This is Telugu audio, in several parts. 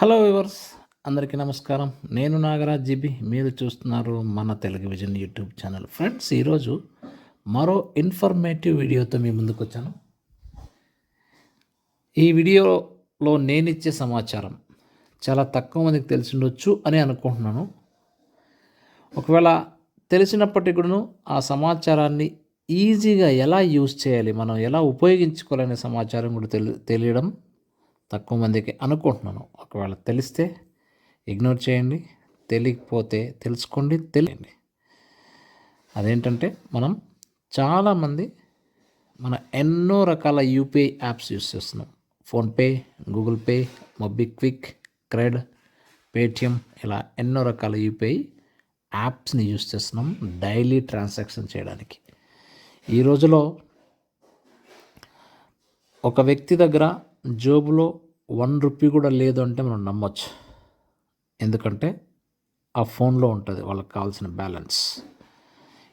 హలో వివర్స్ అందరికీ నమస్కారం. నేను నాగరాజ్ జిబి. మీరు చూస్తున్నారు మన Telugu vision YouTube channel. Friends ఈరోజు మరో ఇన్ఫర్మేటివ్ వీడియోతో మీ ముందుకు వచ్చాను ఈ వీడియోలో నేను ఇచ్చే సమాచారం చాలా తక్కువ మందికి తెలిసి ఉండొచ్చు అని అనుకుంటున్నాను. ఒకవేళ తెలిసినప్పటికీ కూడాను ఆ సమాచారాన్ని ఈజీగా ఎలా యూజ్ చేయాలి మనం ఎలా ఉపయోగించుకోవాలనే సమాచారం కూడా తెలియడం తక్కువ మందికి అనుకుంటున్నాను. ఒకవేళ తెలిస్తే ఇగ్నోర్ చేయండి. తెలియకపోతే తెలుసుకోండి. తెలియండి. అదేంటంటే మనం చాలామంది మన ఎన్నో రకాల యూపీఐ యాప్స్ యూస్ చేస్తున్నాం. PhonePe Google Pay MobiKwik CRED Paytm ఇలా ఎన్నో రకాల యూపీఐ యాప్స్ని యూస్ చేస్తున్నాం డైలీ ట్రాన్సాక్షన్ చేయడానికి. ఈ రోజులో ఒక వ్యక్తి దగ్గర జోబులో వన్ రూపీ కూడా లేదు అంటే మనం నమ్మొచ్చు. ఎందుకంటే ఆ ఫోన్లో ఉంటుంది వాళ్ళకి కావాల్సిన బ్యాలెన్స్.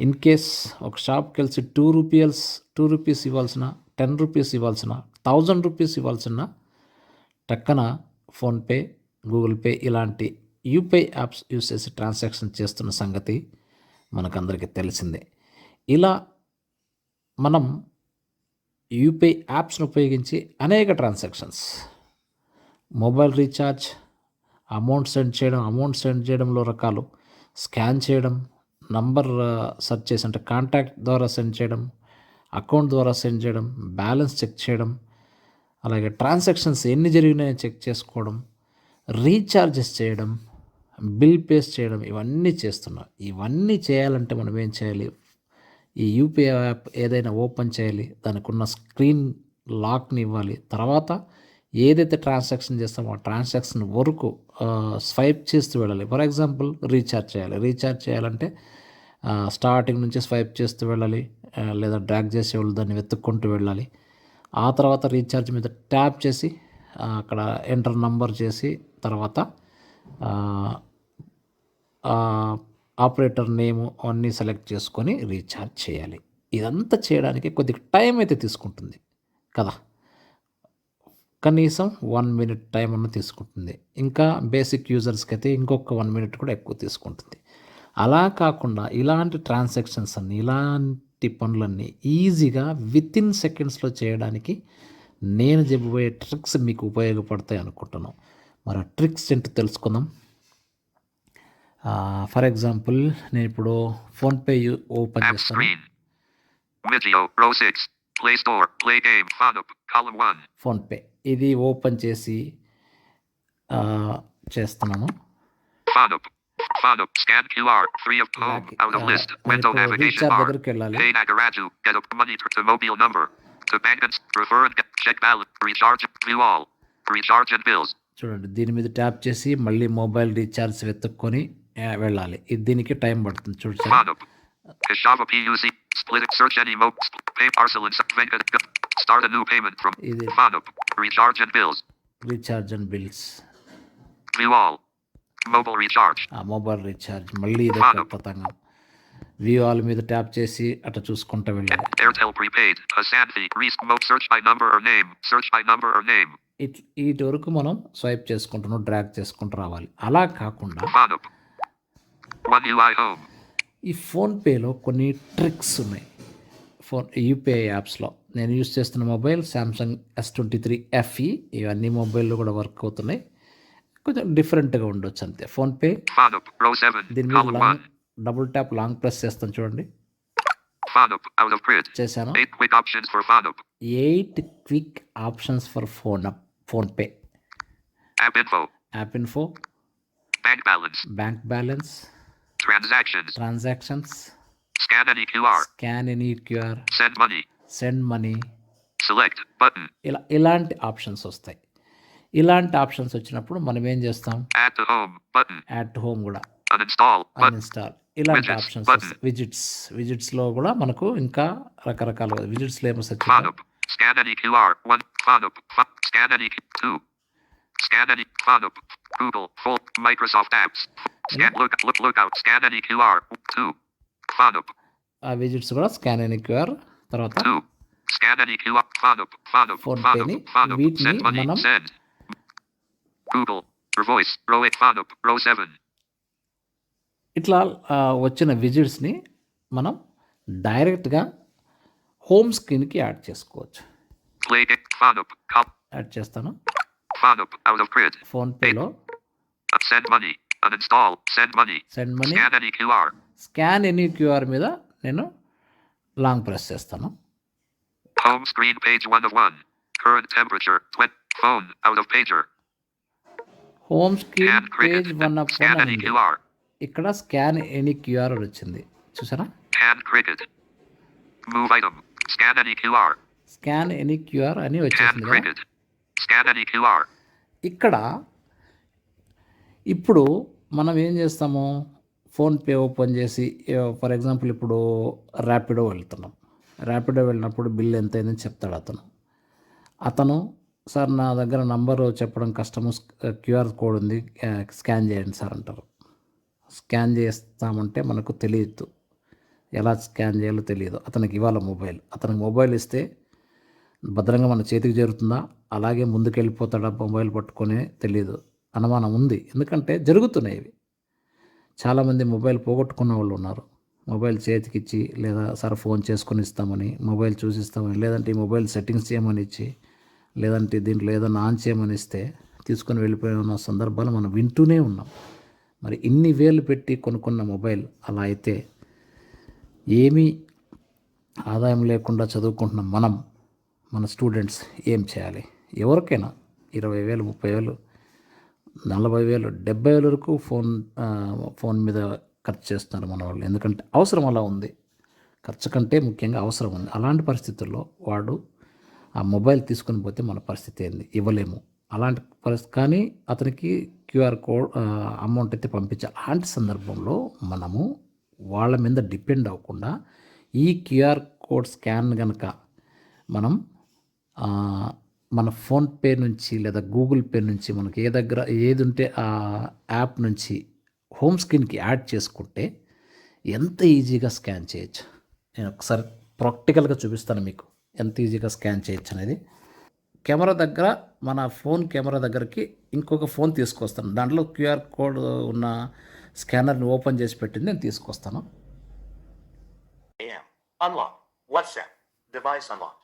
ఇన్ కేస్ ఒక షాప్కి వెళ్ళి టూ రూపీస్ టూ రూపీస్ ఇవ్వాల్సిన టెన్ రూపీస్ ఇవ్వాల్సిన థౌజండ్ రూపీస్ ఇవ్వాల్సిన టక్కన ఫోన్పే గూగుల్ పే ఇలాంటి యూపీఐ యాప్స్ యూస్ చేసి ట్రాన్సాక్షన్ చేస్తున్న సంగతి మనకందరికీ తెలిసిందే. ఇలా మనం యూపీఐ యాప్స్ను ఉపయోగించి అనేక transactions. Mobile recharge amount send చేయడం అమౌంట్ సెండ్ చేయడంలో రకాలు. స్కాన్ చేయడం నంబర్ సెర్చ్ చేసి అంటే కాంటాక్ట్ ద్వారా సెండ్ చేయడం అకౌంట్ ద్వారా సెండ్ చేయడం బ్యాలెన్స్ చెక్ చేయడం అలాగే ట్రాన్సాక్షన్స్ ఎన్ని జరిగినాయో చెక్ చేసుకోవడం రీఛార్జెస్ చేయడం బిల్ పేస్ చేయడం ఇవన్నీ చేస్తున్నాం. ఇవన్నీ చేయాలంటే మనం ఏం చేయాలి? ఈ యూపీఐ యాప్ ఏదైనా ఓపెన్ చేయాలి దానికి ఉన్న స్క్రీన్ లాక్ని ఇవ్వాలి తర్వాత ఏదైతే ట్రాన్సాక్షన్ చేస్తామో ఆ ట్రాన్సాక్షన్ వరకు స్వైప్ చేస్తూ వెళ్ళాలి. ఫర్ ఎగ్జాంపుల్ రీఛార్జ్ చేయాలి. రీఛార్జ్ చేయాలంటే స్టార్టింగ్ నుంచి స్వైప్ చేస్తూ వెళ్ళాలి లేదా డ్రాగ్ చేసే వాళ్ళు దాన్ని వెతుక్కుంటూ వెళ్ళాలి. ఆ తర్వాత రీఛార్జ్ మీద ట్యాప్ చేసి అక్కడ ఎంటర్ నంబర్ చేసి తర్వాత ఆపరేటర్ నేము అన్నీ సెలెక్ట్ చేసుకొని రీఛార్జ్ చేయాలి. ఇదంతా చేయడానికి కొద్దిగా టైం అయితే తీసుకుంటుంది కదా. కనీసం వన్ మినిట్ టైం అన్న తీసుకుంటుంది. ఇంకా బేసిక్ యూజర్స్కి అయితే ఇంకొక వన్ మినిట్ కూడా ఎక్కువ తీసుకుంటుంది. అలా కాకుండా ఇలాంటి ట్రాన్సాక్షన్స్ అన్ని ఇలాంటి పనులన్నీ ఈజీగా విత్ ఇన్ సెకండ్స్లో చేయడానికి నేను చెప్పబోయే ట్రిక్స్ మీకు ఉపయోగపడతాయి అనుకుంటున్నాను. మరి ట్రిక్స్ ఏంటో తెలుసుకుందాం. ఫర్ ఎగ్జాంపుల్ నేను ఇప్పుడు ఫోన్పే ఓపెన్ చేస్తాను Video, row 6. Play store, play game, Fanup, column 1. PhonePe ఇది ఓపెన్ చేసి చేస్తున్నాను Fanup. Fanup, scan QR, 3 of home, Like, out of uh, list, మనకు window navigation recharge bar. దగ్గరికి వెళ్ళాలి. Pay Nagaraju, get up money to, to mobile number. To bank and refer and get check balance, recharge, view all. Recharge and bills. చూడండి దీని మీద ట్యాప్ చేసి మళ్ళీ మొబైల్ రీఛార్జ్ వెతుక్కొని వెళ్ళాలి. దీనికి టైం పడుతుంది. చూడండి recharge and bills mobile recharge ఆ మళ్ళీ ఇదే కొత్తంగా మీద ట్యాప్ చేసి అట చూసుకుంటూ వెళ్ళాలి. ఇటు వరకు మనం స్వైప్ చేసుకుంటున్నాం డ్రాక్ చేసుకుంటూ రావాలి. అలా కాకుండా ఈ ఫోన్పేలో కొన్ని ట్రిక్స్ ఉన్నాయి. ఫోన్ యూపీఐ యాప్స్లో నేను యూస్ చేస్తున్న mobile Samsung S twenty three FE ఇవన్నీ మొబైల్లో కూడా వర్క్ అవుతున్నాయి. కొంచెం డిఫరెంట్గా ఉండొచ్చు అంతే. ఫోన్పే Fanup, row 7, దీని మీద long 1. Double tap long press చేస్తాను చూడండి. చేశాను. 8 quick options for Fanup. Eight quick options for phone PhonePe App info, app info bank balance, bank balance transactions, transactions scan any QR, scan any QR send money, send money select, button, ఇలా ఇలాంటి ఆప్షన్స్ వస్తాయి ఇలాంటి ఆప్షన్స్ వచ్చినప్పుడు మనం ఏం చేస్తాం add to home, button, add home కూడా uninstall, button, అన్ఇన్స్టాల్ ఇలాంటి Widgets, ఆప్షన్స్ button. వస్తాయి విజిట్స్ విజిట్స్లో కూడా మనకు ఇంకా రకరకాల విజిట్స్లో ఏమో search Fanup, scan any QR, 1, Fanup, fa- scan any, 2, scan any, Fanup, Google, full, Microsoft apps, scan, look, look, lookout, scan any QR, 2, Fanup, ఆ విజిట్స్ కూడా స్కాన్ అయిన క్యూఆర్ తర్వాత 2, scan any QR, Fanup, Fanup, Phone Fanup, pay ni, Fanup, వీటిని మనం- send, Google, Enter voice. Row 8. Font up. Row 7. ఇట్లా వచ్చిన విజిట్స్ని మనం డైరెక్ట్గా హోమ్ స్క్రీన్కి యాడ్ చేసుకోవచ్చు. యాడ్ చేస్తాను Font up. Out Uh, send money. Uninstall. Send money. Scan any QR. Scan any QR మీద నేను లాంగ్ ప్రెస్ చేస్తాను Home screen page 1 of 1. Current temperature. 20. Phone. Out of pager. Home screen Scan page. One of Scan one any QR. ఇక్కడ స్కాన్ ఎనీ క్యూఆర్ వచ్చింది చూసారా. Scan any QR. Scan any QR అని వచ్చేసింది. Scan any QR. ఇక్కడ ఇప్పుడు మనం ఏం చేస్తాము? ఫోన్పే ఓపెన్ చేసి ఫర్ ఎగ్జాంపుల్ ఇప్పుడు ర్యాపిడో వెళ్తున్నాం. ర్యాపిడో వెళ్ళినప్పుడు బిల్ ఎంత అయిందని చెప్తాడు అతను. అతను సార్ నా దగ్గర నంబరు చెప్పడం కష్టము. క్యూఆర్ కోడ్ ఉంది. స్కాన్ చేయండి సార్ అంటారు. స్కాన్ చేస్తామంటే మనకు తెలియదు. ఎలా స్కాన్ చేయాలో తెలియదు. అతనికి ఇవ్వాలి మొబైల్. అతనికి మొబైల్ ఇస్తే భద్రంగా మన చేతికి చేరుతుందా? అలాగే ముందుకు వెళ్ళిపోతాడా మొబైల్ పట్టుకొని తెలియదు. అనుమానం ఉంది. ఎందుకంటే జరుగుతున్నాయి ఇవి. చాలామంది మొబైల్ పోగొట్టుకున్న వాళ్ళు ఉన్నారు. మొబైల్ చేతికిచ్చి లేదా సార్ ఫోన్ చేసుకొని ఇస్తామని మొబైల్ చూసిస్తామని లేదంటే ఈ మొబైల్ సెట్టింగ్స్ చేయమని ఇచ్చి లేదంటే దీంట్లో ఏదైనా ఆన్ చేయమని ఇస్తే తీసుకొని వెళ్ళిపోయిన సందర్భాలు మనం వింటూనే ఉన్నాం. మరి ఇన్ని వేలు పెట్టి కొనుక్కున్న మొబైల్ అలా అయితే ఏమీ ఆదాయం లేకుండా చదువుకుంటున్న మనం మన స్టూడెంట్స్ ఏం చేయాలి? ఎవరికైనా ఇరవై వేలు ముప్పై వేలు నలభై వేలు డెబ్బై వేల వరకు ఫోన్ ఫోన్ మీద ఖర్చు చేస్తున్నారు మన వాళ్ళు. ఎందుకంటే అవసరం అలా ఉంది. ఖర్చు కంటే ముఖ్యంగా అవసరం ఉంది. అలాంటి పరిస్థితుల్లో వాడు ఆ మొబైల్ తీసుకొని పోతే మన పరిస్థితి ఏంది? ఇవ్వలేము. అలాంటి పరిస్థితి కానీ అతనికి క్యూఆర్ కోడ్ అమౌంట్ అయితే పంపించాలి అలాంటి సందర్భంలో మనము వాళ్ళ మీద డిపెండ్ అవ్వకుండా ఈ క్యూఆర్ కోడ్ స్కాన్ కనుక మనం మన ఫోన్పే నుంచి లేదా గూగుల్ పే నుంచి మనకి ఏ దగ్గర ఏది ఉంటే ఆ యాప్ నుంచి హోమ్ స్క్రీన్కి యాడ్ చేసుకుంటే ఎంత ఈజీగా స్కాన్ చేయొచ్చు? నేను ఒకసారి ప్రాక్టికల్గా చూపిస్తాను మీకు ఎంత ఈజీగా స్కాన్ చేయొచ్చు అనేది. కెమెరా దగ్గర మన ఫోన్ కెమెరా దగ్గరికి ఇంకొక ఫోన్ తీసుకొస్తాను. దాంట్లో క్యూఆర్ కోడ్ ఉన్న స్కానర్ని ఓపెన్ చేసి పెట్టింది నేను తీసుకొస్తాను. Device unlock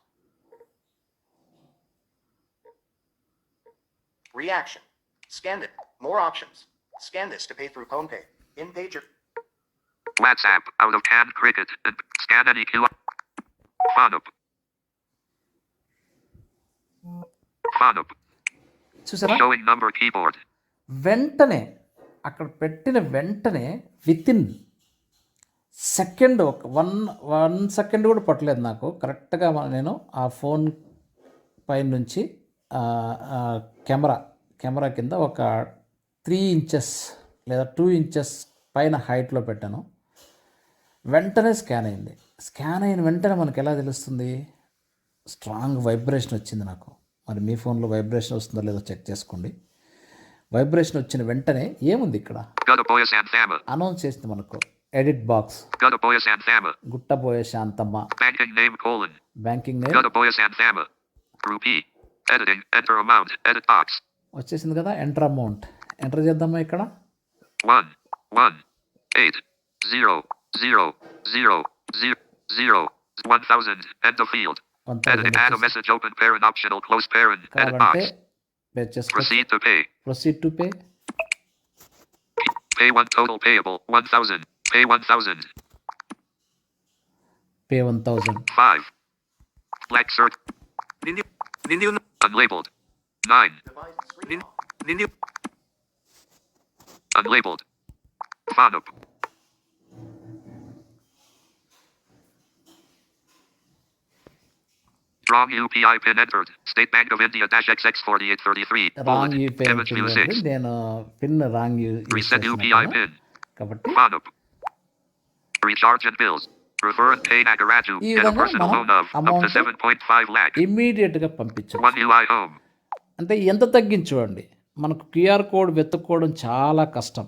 Reaction. Scan it. More options. Scan this to pay through PhonePay. In pager. WhatsApp. Out of can cricket. Scan any QR. Font up. Font up. చూసారా Showing number keyboard. వెంటనే అక్కడ పెట్టిన వెంటనే విత్ ఇన్ సెకండ్ ఒక వన్ వన్ సెకండ్ కూడా పట్టలేదు నాకు కరెక్ట్గా నేను ఆ ఫోన్ పై నుంచి కెమెరా కెమెరా కింద ఒక త్రీ ఇంచెస్ లేదా టూ ఇంచెస్ పైన హైట్లో పెట్టాను. వెంటనే స్కాన్ అయింది. స్కాన్ అయిన వెంటనే మనకు ఎలా తెలుస్తుంది? స్ట్రాంగ్ వైబ్రేషన్ వచ్చింది నాకు. మరి మీ ఫోన్లో వైబ్రేషన్ వస్తుందో లేదో చెక్ చేసుకోండి. వైబ్రేషన్ వచ్చిన వెంటనే ఏముంది ఇక్కడ. అనౌన్స్ చేసింది మనకు. Edit box. గుట్టబోయే Shanthamma. Banking name Guttaboya Santhama. Group E. Editing. Enter amount. Edit box. వచ్చేసింది కదా ఎంటర్ అమౌంట్ ఎంటర్ చేద్దామా ఇక్కడ One. One. Eight. Zero. Zero. Zero. Zero. Zero. One thousand. End of field. One Edit. Thousand Add a message. Open parent. Optional. Close parent. Edit కావాలంటే box. పే చేసుకో Proceed to pay. Proceed to pay Pay one total payable. One thousand. Pay one thousand. Pay one thousand Five. Black search. Unlabeled. Nine. Device screen off. Unlabeled. Font up. Wrong UPI pin entered. State Bank of India dash XX4833. Wrong Bullet. UPI Image pin view ఉంది. 6. నేను pin wrong Reset UPI pin. కాబట్టి Font up. Recharge and bills. ఈ Get a విధంగా personal మనం loan of up to amount 7.5 lakh. ఇమ్మీడియట్గా పంపించవచ్చు. అంటే ఎంత తగ్గించుకోండి? మనకు క్యూఆర్ కోడ్ వెతుక్కోవడం చాలా కష్టం.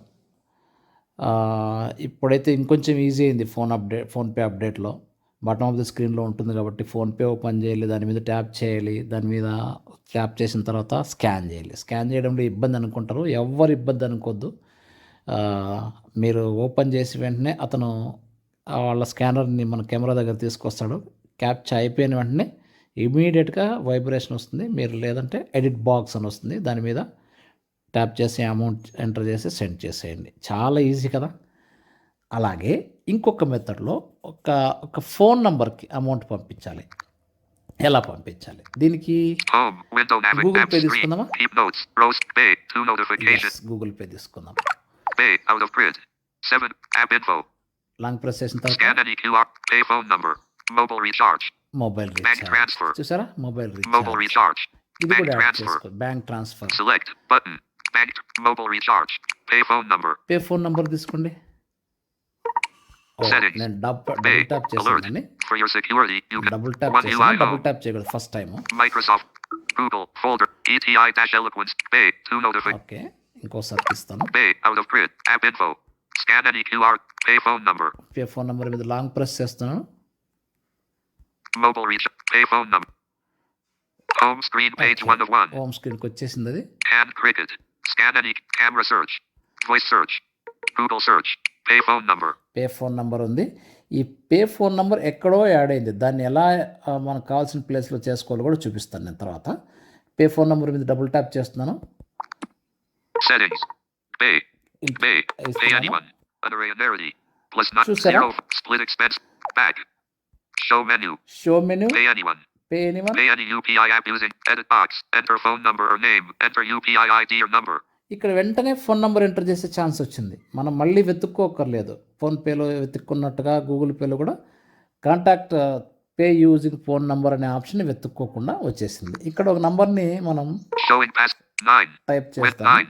ఇప్పుడైతే ఇంకొంచెం ఈజీ అయింది ఫోన్ అప్డేట్ ఫోన్పే అప్డేట్లో బాటమ్ ఆఫ్ ది స్క్రీన్లో ఉంటుంది కాబట్టి ఫోన్పే ఓపెన్ చేయాలి దాని మీద ట్యాప్ చేయాలి దాని మీద ట్యాప్ చేసిన తర్వాత స్కాన్ చేయాలి. స్కాన్ చేయడంలో ఇబ్బంది అనుకుంటారు. ఎవరు ఇబ్బంది అనుకోవద్దు ఆ, మీరు ఓపెన్ చేసి వెంటనే అతను వాళ్ళ స్కానర్ని మన కెమెరా దగ్గర తీసుకొస్తాడు. క్యాప్చర్ అయిపోయిన వెంటనే ఇమీడియట్గా వైబ్రేషన్ వస్తుంది. మీరు లేదంటే ఎడిట్ బాక్స్ అని వస్తుంది. దాని మీద ట్యాప్ చేసి అమౌంట్ ఎంటర్ చేసి సెండ్ చేసేయండి. చాలా ఈజీ కదా. అలాగే ఇంకొక మెథడ్లో ఒక ఒక ఫోన్ నంబర్కి అమౌంట్ పంపించాలి. ఎలా పంపించాలి? దీనికి Pay screen. తీసుకుందామా? గూగుల్ పే తీసుకుందాం. లాంగ్ ప్రెస్ చేసిన తర్వాత. Mobile recharge. చూసారా మొబైల్ రీఛార్జ్. ఇది Bank కూడా యాడ్ transfer. చేసుకో bank transfer Select. Button. Bank. Mobile recharge. Pay phone number. Pay phone number తీసుకోండి. నేను. Double tap can. Double tap UI డబుల్. ట్యాప్ చేయకూడదు first time Microsoft. Google. Folder. ETI dash eloquence. Pay. Two notifications. Okay ఇంకోసారి తీస్తాను Pay. Out of grid. App info. Scan any QR. Pay phone number. Pay phone number మీద లాంగ్ ప్రెస్ చేస్తున్నాను Mobile reach. Pay phone number. Home screen page one of one. Home స్క్రీన్కి వచ్చేసింది అది Hand cricket. Scan any camera search. Voice search. Google search. Pay phone number. Pay phone number ఉంది ఈ పే ఫోన్ నంబర్ ఎక్కడో యాడ్ అయింది దాన్ని ఎలా ఆ, మనకు కావాల్సిన ప్లేస్లో చేసుకోవాలో కూడా చూపిస్తాను నేను తర్వాత పే ఫోన్ నంబర్ మీద డబుల్ ట్యాప్ చేస్తున్నాను Settings. Pay. ఇన్- Pay. Pay ఇస్తున్నాను. anyone. Annuity. Plus not Susara. zero. Split expense. Back. Show menu. Show menu Pay anyone. Pay anyone Pay any UPI app using edit box. Enter phone number or name. Enter UPI ID or number. ఇక్కడ వెంటనే ఫోన్ నెంబర్ ఎంటర్ చేసే ఛాన్స్ వచ్చింది మనం మళ్ళీ వెతుక్కోకర్లేదు ఫోన్పేలో వెతుక్కున్నట్టుగా గూగుల్ పేలో కూడా contact pay using phone number అనే ఆప్షన్ వెతుక్కోకుండా వచ్చేసింది ఇక్కడ ఒక నంబర్ని మనం Showing past nine. Type With చేస్తాం nine.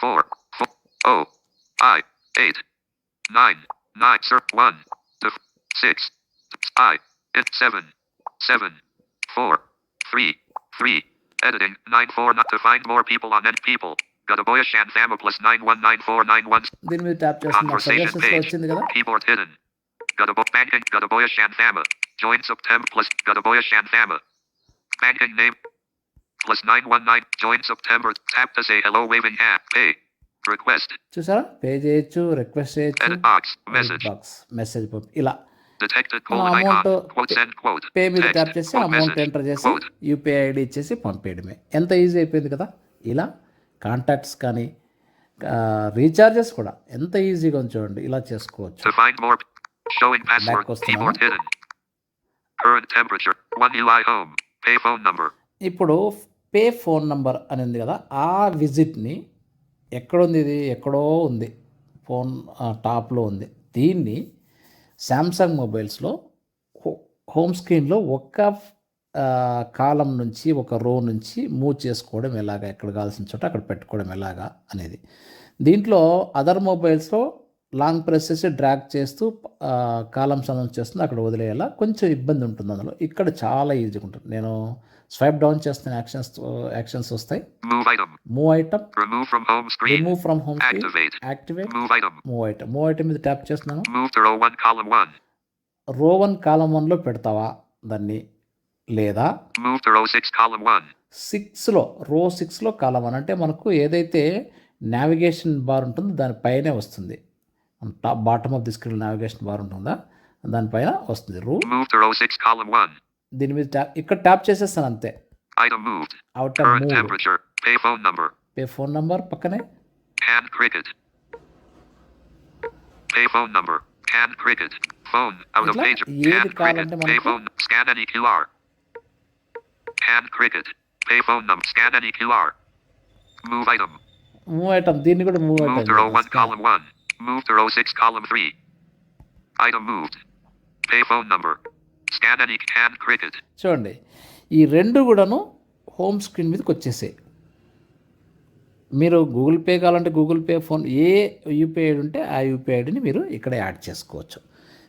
Four. Four. Oh. I. Eight. Nine. Nine. Sir. One. Two. Six. I. It. Seven. Seven. Four. Three. Three. Editing. Nine four. Not to find more people on end people. Got a boyish and fama plus nine one nine four nine one. దీని మీద ట్యాప్ చేస్తాం Conversation సజెషన్స్ page. వచ్చింది కదా Keyboard hidden. Got a book banking. Got a boyish and fama. Join September plus. Got a boyish and fama. Banking name. Plus nine one nine. Join September. Tap to say hello. Waving app. Pay. Request చూసారా? పే చేయొచ్చు రిక్వెస్ట్ చేయొచ్చు బాక్స్ మెసేజ్ బాక్స్ మెసేజ్ ఇలా. అమౌంట్ పే మీద ట్యాప్ చేసి అమౌంట్ ఎంటర్ చేసి యూపీఐ ఐడి ఇచ్చేసి పంపించడమే ఎంత ఈజీ అయిపోయింది కదా? ఇలా కాంటాక్ట్స్ కానీ రీఛార్జెస్ కూడా ఎంత ఈజీగా చూడండి. ఇలా చేసుకోవచ్చు. ఇప్పుడు పే ఫోన్ నంబర్ అని ఉంది కదా ఆ విజిట్ని ఎక్కడుంది ఇది? ఎక్కడో ఉంది. ఫోన్ టాప్లో ఉంది. దీన్ని శాంసంగ్ మొబైల్స్లో హో- హోమ్ స్క్రీన్లో ఒక్క కాలం నుంచి ఒక రో నుంచి మూవ్ చేసుకోవడం ఎలాగా? ఎక్కడ కావాల్సిన చోట అక్కడ పెట్టుకోవడం ఎలాగా? అనేది. దీంట్లో అదర్ మొబైల్స్లో లాంగ్ ప్రెస్ చేసి డ్రాగ్ చేస్తూ కాలమ్స్ అనౌన్స్ చేస్తుంది. అక్కడ వదిలేయాలా? కొంచెం ఇబ్బంది ఉంటుంది అందులో. ఇక్కడ చాలా ఈజీగా ఉంటుంది. నేను స్వైప్ డౌన్ చేస్తున్న యాక్షన్స్ యాక్షన్స్ వస్తాయి. Move item. Remove from home. Activate. Move item move item మీద ట్యాప్ చేస్తున్నాను. రో వన్ కాలం వన్లో పెడతావా దాన్ని? లేదా. సిక్స్లో రో సిక్స్లో కాలం వన్ అంటే మనకు ఏదైతే నావిగేషన్ బార్ ఉంటుందో దానిపైనే వస్తుంది. Top bottom of the screen navigation bar ఉంటుందా? దానిపైన వస్తుంది. రూ Move to row six column one. దీని మీద ట్యాప్ ఇక్కడ ట్యాప్ చేసేస్తాను అంతే Item moved. Out Current move temperature. Pay phone number. Pay phone number పక్కనే Hand cricket. Pay phone number. Hand cricket. Phone. Out of ఇట్లా page. ఏది Hand cricket. కావాలంటే Pay మనకు phone. Scan any QR. Hand cricket. Pay phone number. Scan any QR. Move item. Move item దీన్ని కూడా move Move to row one ఐటమ్ column one. Move to row six column three. Item moved. Pay phone number. Scan any hand cricket. చూడండి ఈ రెండు కూడాను హోమ్ స్క్రీన్ మీదకి వచ్చేసాయి. మీరు గూగుల్ పే కావాలంటే గూగుల్ పే ఫోన్ ఏ యూపీఐ ఐడి ఉంటే ఆ యూపీఐ ఐడిని మీరు ఇక్కడ యాడ్ చేసుకోవచ్చు.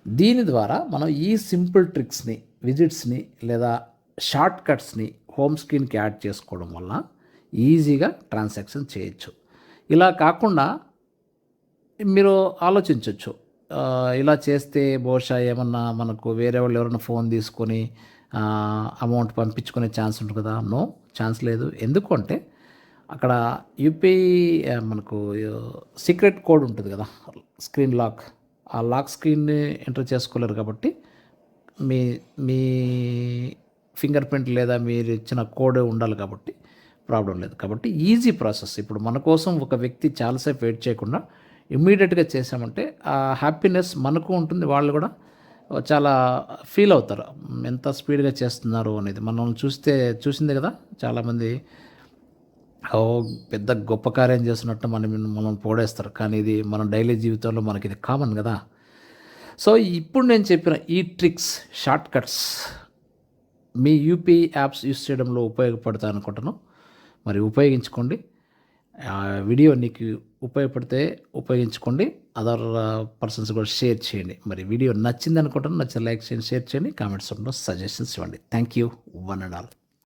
దీని ద్వారా మనం ఈ సింపుల్ ట్రిక్స్ని విజిట్స్ని లేదా షార్ట్ కట్స్ని హోమ్ స్క్రీన్కి యాడ్ చేసుకోవడం వల్ల ఈజీగా ట్రాన్సాక్షన్ చేయొచ్చు. ఇలా కాకుండా మీరు ఆలోచించవచ్చు ఇలా చేస్తే బహుశా ఏమన్నా మనకు వేరే వాళ్ళు ఎవరైనా ఫోన్ తీసుకొని అమౌంట్ పంపించుకునే ఛాన్స్ ఉంటుంది కదా? నో ఛాన్స్ లేదు. ఎందుకు అంటే అక్కడ యూపీఐ మనకు సీక్రెట్ కోడ్ ఉంటుంది కదా? Screen lock. ఆ లాక్ స్క్రీన్ని ఎంటర్ చేసుకోలేరు కాబట్టి మీ మీ ఫింగర్ ప్రింట్ లేదా మీరు ఇచ్చిన కోడ్ ఉండాలి కాబట్టి ప్రాబ్లం లేదు. కాబట్టి ఈజీ ప్రాసెస్. ఇప్పుడు మన కోసం ఒక వ్యక్తి చాలాసేపు వెయిట్ చేయకుండా ఇమ్మీడియట్గా చేసామంటే ఆ హ్యాపీనెస్ మనకు ఉంటుంది వాళ్ళు కూడా చాలా ఫీల్ అవుతారు. ఎంత స్పీడ్గా చేస్తున్నారు అనేది. మనం చూస్తే చూసింది కదా చాలామంది ఓ పెద్ద గొప్ప కార్యం చేస్తున్నట్టు మనం మనం పోడేస్తారు కానీ ఇది మన డైలీ జీవితంలో మనకి ఇది కామన్ కదా. సో ఇప్పుడు నేను చెప్పిన ఈ ట్రిక్స్ షార్ట్ కట్స్ మీ యూపీఐ యాప్స్ యూస్ చేయడంలో ఉపయోగపడతాయి అనుకుంటాను మరి ఉపయోగించుకోండి. ఆ వీడియో నీకు ఉపయోగపడితే ఉపయోగించుకోండి. అదర్ పర్సన్స్ uh, కూడా షేర్ చేయండి. మరి వీడియో నచ్చింది అనుకుంటాను నచ్చిన లైక్ చేయండి షేర్ చేయండి కామెంట్స్ ఉండడం సజెషన్స్ ఇవ్వండి. Thank you one and all